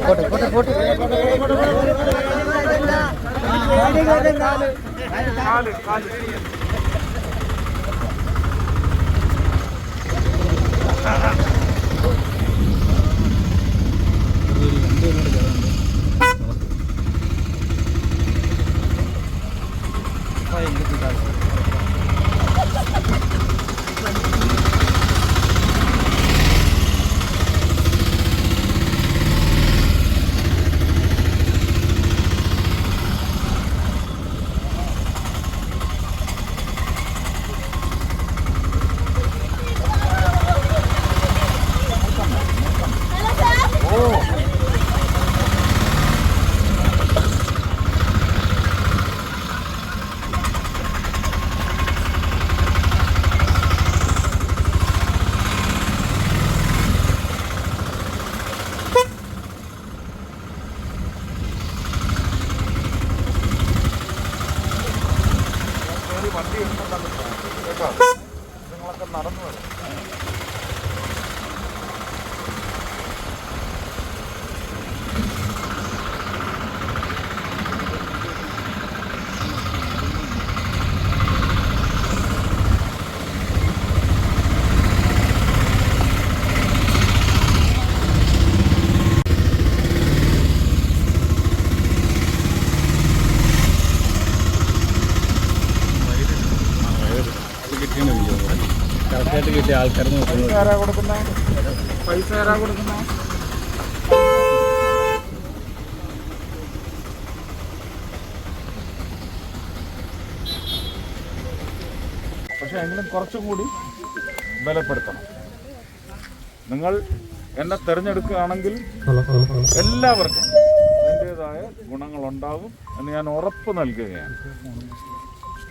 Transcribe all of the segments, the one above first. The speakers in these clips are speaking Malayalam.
போட்டு போட்டு போட்டு. காலு காலு വണ്ടി ഉണ്ടെന്നല്ല കേട്ടോ? നിങ്ങളൊക്കെ നടന്നു വരും. കറക്റ്റായിട്ട് കിട്ടിയ ആൾക്കാർ നോക്കുന്നത് ആരാ കൊടുക്കുന്നേ? പൈസ ആരാ കൊടുക്കുന്നേ? പക്ഷെ എങ്കിലും കുറച്ചും കൂടി ബലപ്പെടുത്തണം. നിങ്ങൾ എന്നെ തിരഞ്ഞെടുക്കുകയാണെങ്കിൽ എല്ലാവർക്കും അതിന്റെതായ ഗുണങ്ങളുണ്ടാകും എന്ന് ഞാൻ ഉറപ്പ് നൽകുകയാണ്.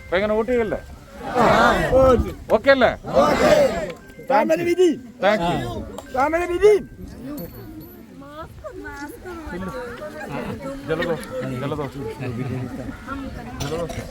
അപ്പൊ എങ്ങനെ വോട്ട് ചെയ്യല്ലേ? ഓക്കെ അല്ലേ? താങ്ക് യു ജലദോഷം ജലദോഷം ജലദോഷം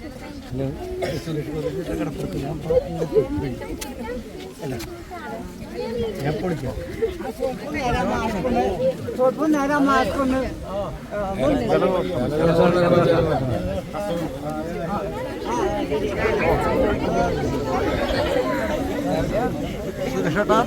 তিনশো টাকা